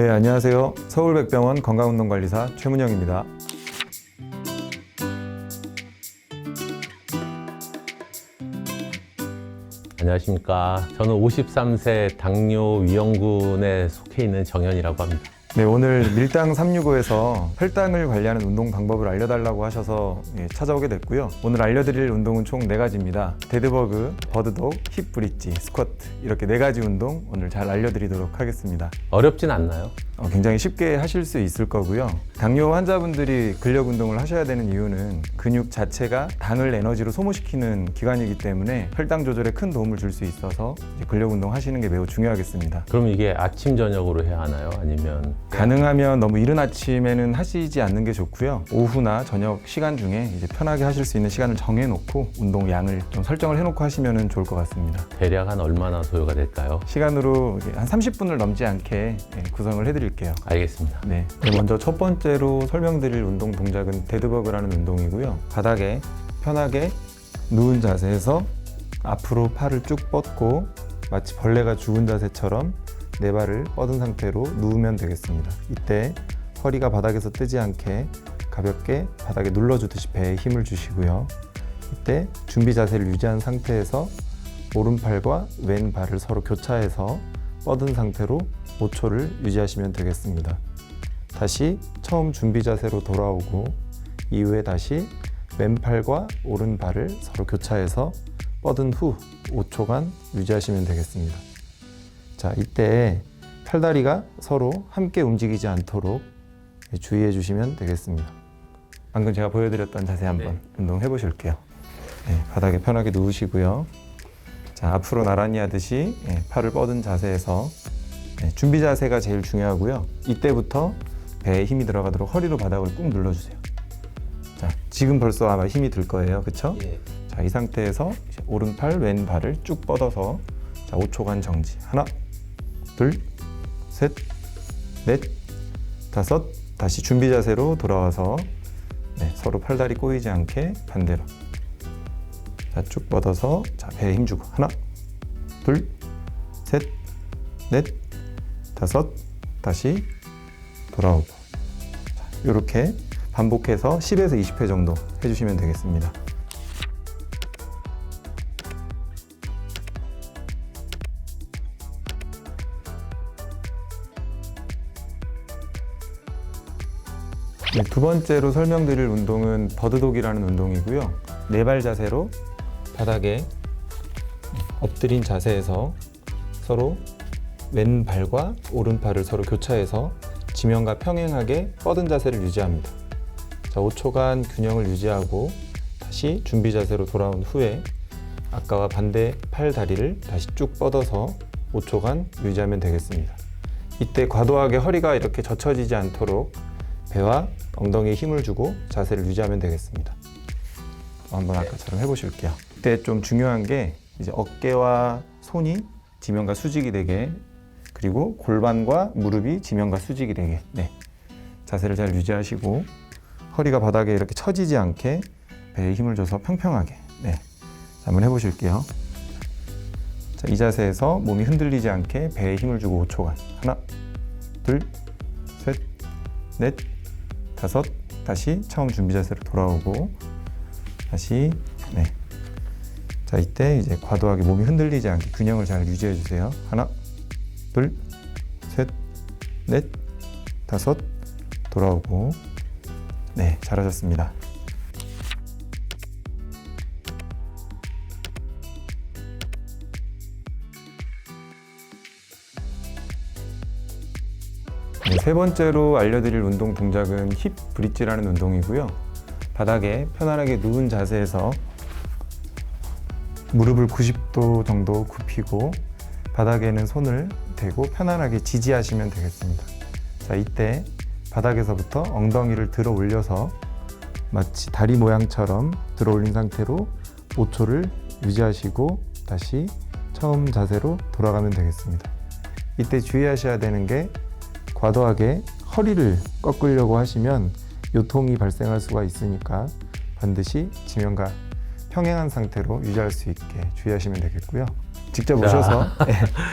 네, 안녕하세요. 서울백병원 건강운동관리사 최문영입니다. 안녕하십니까. 저는 53세 당뇨 위험군에 속해 있는 정현이라고 합니다. 네, 오늘 밀당 365에서 혈당을 관리하는 운동 방법을 알려달라고 하셔서 예, 찾아오게 됐고요. 오늘 알려드릴 운동은 총 네가지입니다 데드버그, 버드독, 힙 브릿지, 스쿼트 이렇게 네가지 운동 오늘 잘 알려드리도록 하겠습니다. 어렵진 않나요? 어, 굉장히 쉽게 하실 수 있을 거고요. 당뇨 환자분들이 근력 운동을 하셔야 되는 이유는 근육 자체가 당을 에너지로 소모시키는 기관이기 때문에 혈당 조절에 큰 도움을 줄 수 있어서 이제 근력 운동 하시는 게 매우 중요하겠습니다. 그럼 이게 아침, 저녁으로 해야 하나요? 아니면 가능하면 너무 이른 아침에는 하시지 않는 게 좋고요. 오후나 저녁 시간 중에 이제 편하게 하실 수 있는 시간을 정해놓고 운동 양을 좀 설정을 해놓고 하시면 좋을 것 같습니다. 대략 한 얼마나 소요가 될까요? 시간으로 한 30분을 넘지 않게 예, 구성을 해드릴게요. 알겠습니다. 네. 먼저 첫 번째로 설명드릴 운동 동작은 데드버그라는 운동이고요. 바닥에 편하게 누운 자세에서 앞으로 팔을 쭉 뻗고 마치 벌레가 죽은 자세처럼 네 발을 뻗은 상태로 누우면 되겠습니다. 이때 허리가 바닥에서 뜨지 않게 가볍게 바닥에 눌러주듯이 배에 힘을 주시고요. 이때 준비 자세를 유지한 상태에서 오른팔과 왼발을 서로 교차해서 뻗은 상태로 5초를 유지하시면 되겠습니다. 다시 처음 준비 자세로 돌아오고 이후에 다시 왼팔과 오른발을 서로 교차해서 뻗은 후 5초간 유지하시면 되겠습니다. 자, 이때 팔다리가 서로 함께 움직이지 않도록 주의해 주시면 되겠습니다. 방금 제가 보여드렸던 자세 한번 네. 운동해 보실게요. 네, 바닥에 편하게 누우시고요. 자, 앞으로 나란히 하듯이 예, 팔을 뻗은 자세에서 네, 준비 자세가 제일 중요하고요. 이때부터 배에 힘이 들어가도록 허리로 바닥을 꾹 눌러주세요. 자, 지금 벌써 아마 힘이 들 거예요, 그렇죠? 예. 자, 이 상태에서 오른팔, 왼발을 쭉 뻗어서 자, 5초간 정지. 하나, 둘, 셋, 넷, 다섯. 다시 준비 자세로 돌아와서 네, 서로 팔다리 꼬이지 않게 반대로. 자, 쭉 뻗어서 자, 배에 힘 주고. 하나, 둘, 셋, 넷, 다섯. 다시 돌아오고. 이렇게 반복해서 10에서 20회 정도 해주시면 되겠습니다. 네, 두 번째로 설명드릴 운동은 버드독이라는 운동이고요. 네 발 자세로 바닥에 엎드린 자세에서 서로 왼발과 오른팔을 서로 교차해서 지면과 평행하게 뻗은 자세를 유지합니다. 자, 5초간 균형을 유지하고 다시 준비 자세로 돌아온 후에 아까와 반대 팔 다리를 다시 쭉 뻗어서 5초간 유지하면 되겠습니다. 이때 과도하게 허리가 이렇게 젖혀지지 않도록 배와 엉덩이에 힘을 주고 자세를 유지하면 되겠습니다. 한번 아까처럼 해보실게요. 이때 좀 중요한 게 이제 어깨와 손이 지면과 수직이 되게 그리고 골반과 무릎이 지면과 수직이 되게 네. 자세를 잘 유지하시고 허리가 바닥에 이렇게 처지지 않게 배에 힘을 줘서 평평하게 네. 자, 한번 해보실게요. 자, 이 자세에서 몸이 흔들리지 않게 배에 힘을 주고 5초간 하나 둘 셋, 넷, 다섯, 다시 처음 준비 자세로 돌아오고 다시 네. 자 이때 이제 과도하게 몸이 흔들리지 않게 균형을 잘 유지해 주세요. 하나, 둘, 셋, 넷, 다섯 돌아오고 네 잘하셨습니다. 세 번째로 알려드릴 운동 동작은 힙 브릿지라는 운동이고요. 바닥에 편안하게 누운 자세에서 무릎을 90도 정도 굽히고 바닥에는 손을 대고 편안하게 지지하시면 되겠습니다. 자, 이때 바닥에서부터 엉덩이를 들어 올려서 마치 다리 모양처럼 들어 올린 상태로 5초를 유지하시고 다시 처음 자세로 돌아가면 되겠습니다. 이때 주의하셔야 되는 게 과도하게 허리를 꺾으려고 하시면 요통이 발생할 수가 있으니까 반드시 지면과 평행한 상태로 유지할 수 있게 주의하시면 되겠고요. 직접 자. 오셔서 네,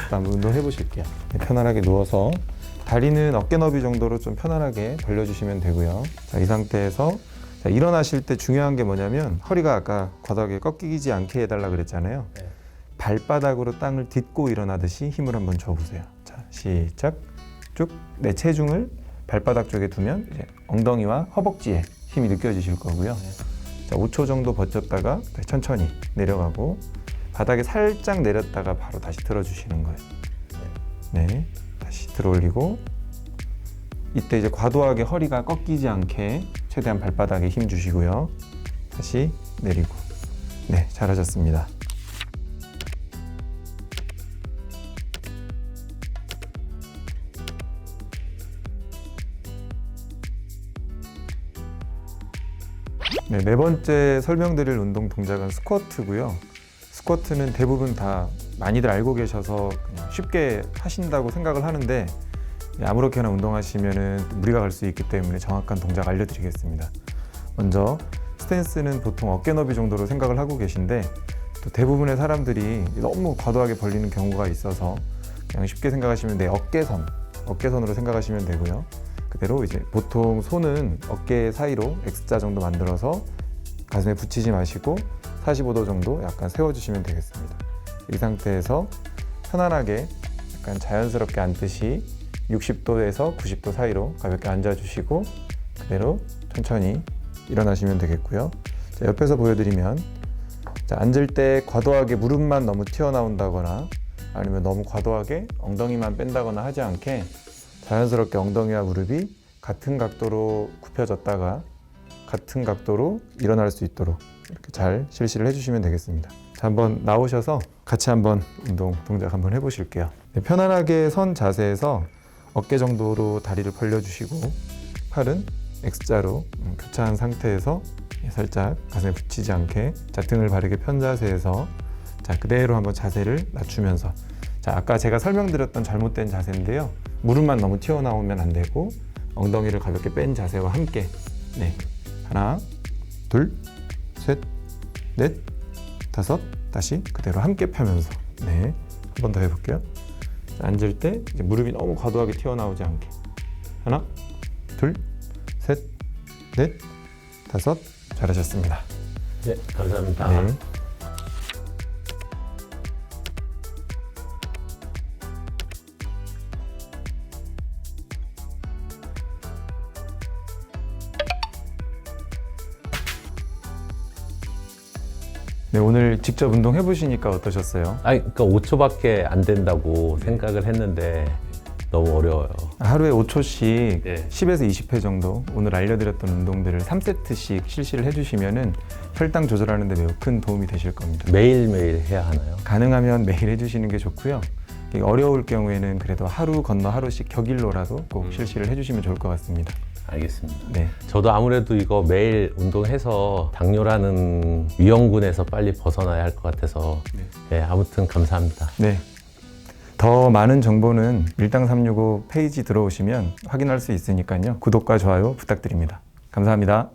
한번 운동해 보실게요. 네, 편안하게 누워서 다리는 어깨 너비 정도로 좀 편안하게 벌려주시면 되고요. 자, 이 상태에서 자, 일어나실 때 중요한 게 뭐냐면 허리가 아까 바닥에 꺾이지 않게 해달라 그랬잖아요. 네. 발바닥으로 땅을 딛고 일어나듯이 힘을 한번 줘보세요. 자, 시작. 쭉 내 체중을 발바닥 쪽에 두면 이제 엉덩이와 허벅지에 힘이 느껴지실 거고요. 자, 5초 정도 버텼다가 다시 천천히 내려가고 바닥에 살짝 내렸다가 바로 다시 들어주시는 거예요. 네, 다시 들어올리고 이때 이제 과도하게 허리가 꺾이지 않게 최대한 발바닥에 힘 주시고요. 다시 내리고 네, 잘하셨습니다. 네, 네 번째 설명드릴 운동 동작은 스쿼트고요. 스쿼트는 대부분 다 많이들 알고 계셔서 쉽게 하신다고 생각을 하는데 아무렇게나 운동하시면 무리가 갈 수 있기 때문에 정확한 동작 알려드리겠습니다. 먼저 스탠스는 보통 어깨 너비 정도로 생각을 하고 계신데 또 대부분의 사람들이 너무 과도하게 벌리는 경우가 있어서 그냥 쉽게 생각하시면 내 어깨선, 어깨선으로 생각하시면 되고요. 그대로 이제 보통 손은 어깨 사이로 X자 정도 만들어서 가슴에 붙이지 마시고 45도 정도 약간 세워주시면 되겠습니다. 이 상태에서 편안하게 약간 자연스럽게 앉듯이 60도에서 90도 사이로 가볍게 앉아주시고 그대로 천천히 일어나시면 되겠고요. 자, 옆에서 보여드리면 자, 앉을 때 과도하게 무릎만 너무 튀어나온다거나 아니면 너무 과도하게 엉덩이만 뺀다거나 하지 않게 자연스럽게 엉덩이와 무릎이 같은 각도로 굽혀졌다가 같은 각도로 일어날 수 있도록 이렇게 잘 실시를 해주시면 되겠습니다. 자, 한번 나오셔서 같이 한번 운동 동작 한번 해보실게요. 네, 편안하게 선 자세에서 어깨 정도로 다리를 벌려주시고 팔은 X자로 음, 교차한 상태에서 살짝 가슴에 붙이지 않게 자, 등을 바르게 편 자세에서 자, 그대로 한번 자세를 낮추면서 자, 아까 제가 설명드렸던 잘못된 자세인데요. 무릎만 너무 튀어나오면 안 되고 엉덩이를 가볍게 뺀 자세와 함께 네. 하나, 둘, 셋, 넷, 다섯, 다시 그대로 함께 펴면서 네. 한 번 더 해볼게요. 자, 앉을 때 무릎이 너무 과도하게 튀어나오지 않게 하나, 둘, 셋, 넷, 다섯 잘하셨습니다. 네, 감사합니다. 네. 네, 오늘 직접 운동 해 보시니까 어떠셨어요? 아니, 그러니까 5초밖에 안 된다고 생각을 했는데 너무 어려워요. 하루에 5초씩 네. 10에서 20회 정도 오늘 알려드렸던 운동들을 3세트씩 실시를 해주시면은 혈당 조절하는 데 매우 큰 도움이 되실 겁니다. 매일매일 해야 하나요? 가능하면 매일 해주시는 게 좋고요. 어려울 경우에는 그래도 하루 건너 하루씩 격일로라도 꼭 음. 실시를 해주시면 좋을 것 같습니다. 알겠습니다. 네, 저도 아무래도 이거 매일 운동해서 당뇨라는 위험군에서 빨리 벗어나야 할 것 같아서 네, 아무튼 감사합니다. 네. 더 많은 정보는 일당 365 페이지 들어오시면 확인할 수 있으니까요. 구독과 좋아요 부탁드립니다. 감사합니다.